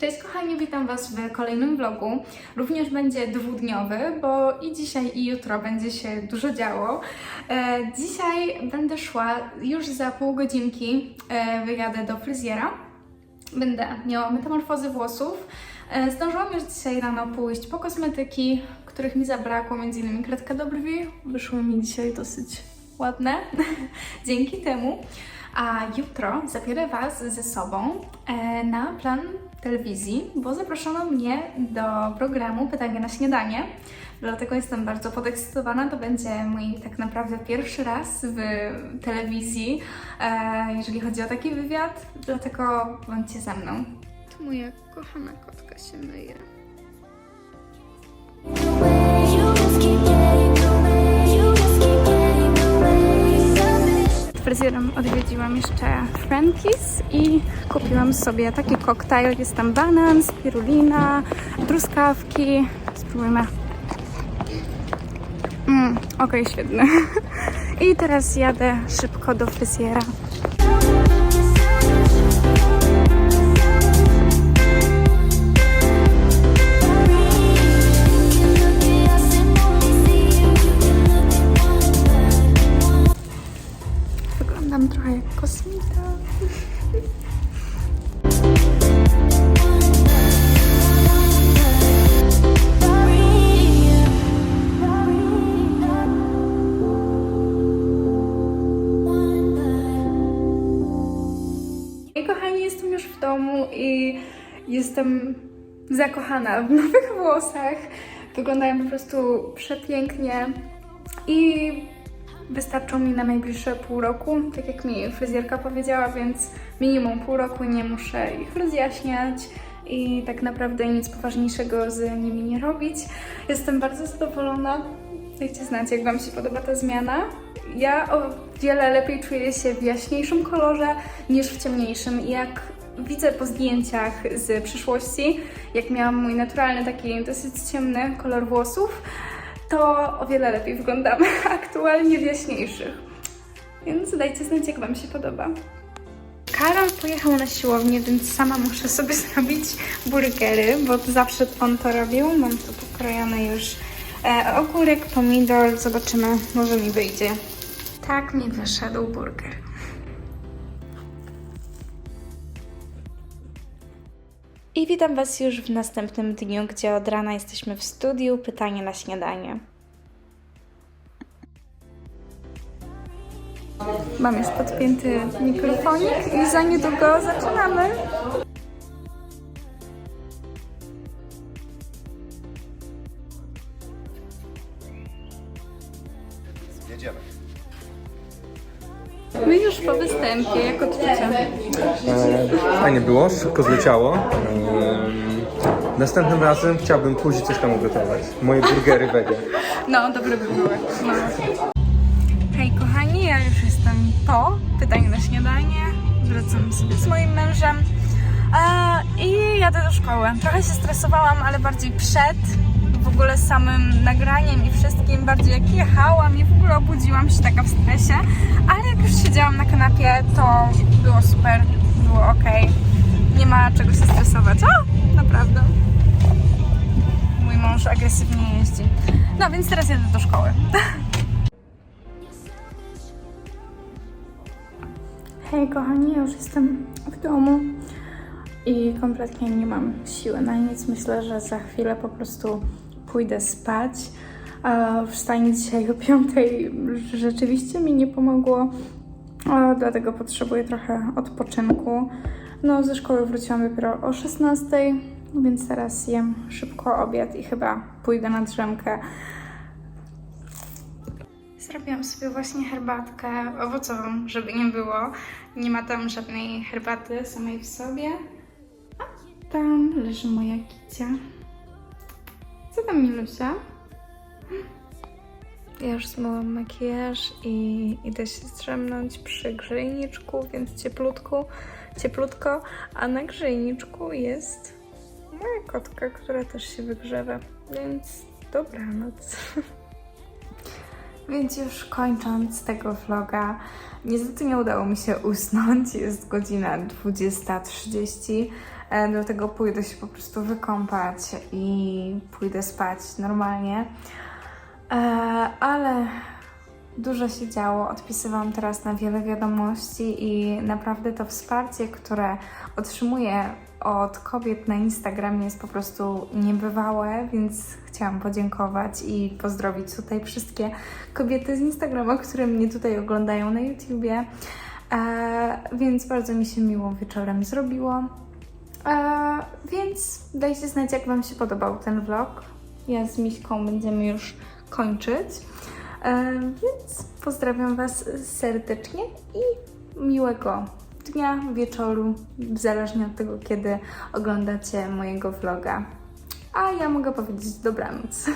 Cześć kochani, witam Was w kolejnym vlogu. Również będzie dwudniowy, bo i dzisiaj i jutro będzie się dużo działo. E, dzisiaj będę szła już za pół godzinki, e, wyjadę do fryzjera. Będę miała metamorfozy włosów. E, zdążyłam już dzisiaj rano pójść po kosmetyki, których mi zabrakło, między innymi kredka do brwi. Wyszły mi dzisiaj dosyć ładne, dzięki temu. A jutro zabiorę Was ze sobą e, na plan telewizji, bo zaproszono mnie do programu Pytanie na śniadanie. Dlatego jestem bardzo podekscytowana. To będzie mój tak naprawdę pierwszy raz w telewizji, e, jeżeli chodzi o taki wywiad. Dlatego bądźcie ze mną. Tu moja kochana kotka się myje. Fryzjerem odwiedziłam jeszcze Frankie's i kupiłam sobie taki koktajl. Jest tam banan, spirulina, truskawki. Spróbujmy. Mm, Okej, świetny. I teraz jadę szybko do fryzjera. Domu i jestem zakochana w nowych włosach. Wyglądają po prostu przepięknie i wystarczą mi na najbliższe pół roku, tak jak mi fryzjerka powiedziała, więc minimum pół roku nie muszę ich rozjaśniać i tak naprawdę nic poważniejszego z nimi nie robić. Jestem bardzo zadowolona. Dajcie znać, jak Wam się podoba ta zmiana. Ja o wiele lepiej czuję się w jaśniejszym kolorze niż w ciemniejszym. Jak widzę po zdjęciach z przyszłości, jak miałam mój naturalny, taki dosyć ciemny kolor włosów, to o wiele lepiej wyglądam aktualnie w jaśniejszych. Więc dajcie znać, jak Wam się podoba. Karol pojechał na siłownię, więc sama muszę sobie zrobić burgery, bo zawsze on to robił. Mam tu pokrojone już e, ogórek, pomidor. Zobaczymy, może mi wyjdzie. Tak mi wyszedł burger. I witam Was już w następnym dniu, gdzie od rana jesteśmy w studiu. Pytanie na śniadanie. Mam już podpięty mikrofonik i za niedługo zaczynamy. Jedziemy. My już po występie, jak odczucia? E, Fajnie było, szybko zleciało. Em, Następnym razem chciałbym i coś tam ugotować. Moje burgery wege. No, dobre by było. No. Hej kochani, ja już jestem po pytaniu na śniadanie. Wracam sobie z moim mężem e, i jadę do szkoły. Trochę się stresowałam, ale bardziej przed w ogóle samym nagraniem i wszystkim, bardziej jak jechałam i w ogóle obudziłam się taka w stresie, ale jak już siedziałam na kanapie, to było super, było ok. Nie ma czego się stresować. O, naprawdę. Mój mąż agresywnie jeździ. No więc teraz jadę do szkoły. Hej kochani, już jestem w domu i kompletnie nie mam siły na nic. Myślę, że za chwilę po prostu pójdę spać. Wstanie dzisiaj o piątej rzeczywiście mi nie pomogło, dlatego potrzebuję trochę odpoczynku. No, ze szkoły wróciłam dopiero o 16, więc teraz jem szybko obiad i chyba pójdę na drzemkę. Zrobiłam sobie właśnie herbatkę owocową, żeby nie było. Nie ma tam żadnej herbaty samej w sobie. A tam leży moja kicia. Co tam, Milusia? Ja już zmyłam makijaż i idę się strzemnąć przy grzejniczku, więc cieplutku, cieplutko, a na grzejniczku jest moja kotka, która też się wygrzewa, więc dobranoc. Więc już kończąc tego vloga, niestety nie udało mi się usnąć. Jest godzina 20.30. E, dlatego pójdę się po prostu wykąpać i pójdę spać normalnie. E, ale dużo się działo. Odpisywałam teraz na wiele wiadomości i naprawdę to wsparcie, które otrzymuję od kobiet na Instagramie jest po prostu niebywałe, więc chciałam podziękować i pozdrowić tutaj wszystkie kobiety z Instagrama, które mnie tutaj oglądają na YouTubie. E, więc bardzo mi się miło wieczorem zrobiło. E, więc dajcie znać, jak Wam się podobał ten vlog. Ja z Miśką będziemy już kończyć. E, więc pozdrawiam Was serdecznie i miłego dnia, wieczoru, zależnie od tego, kiedy oglądacie mojego vloga. A ja mogę powiedzieć dobranoc.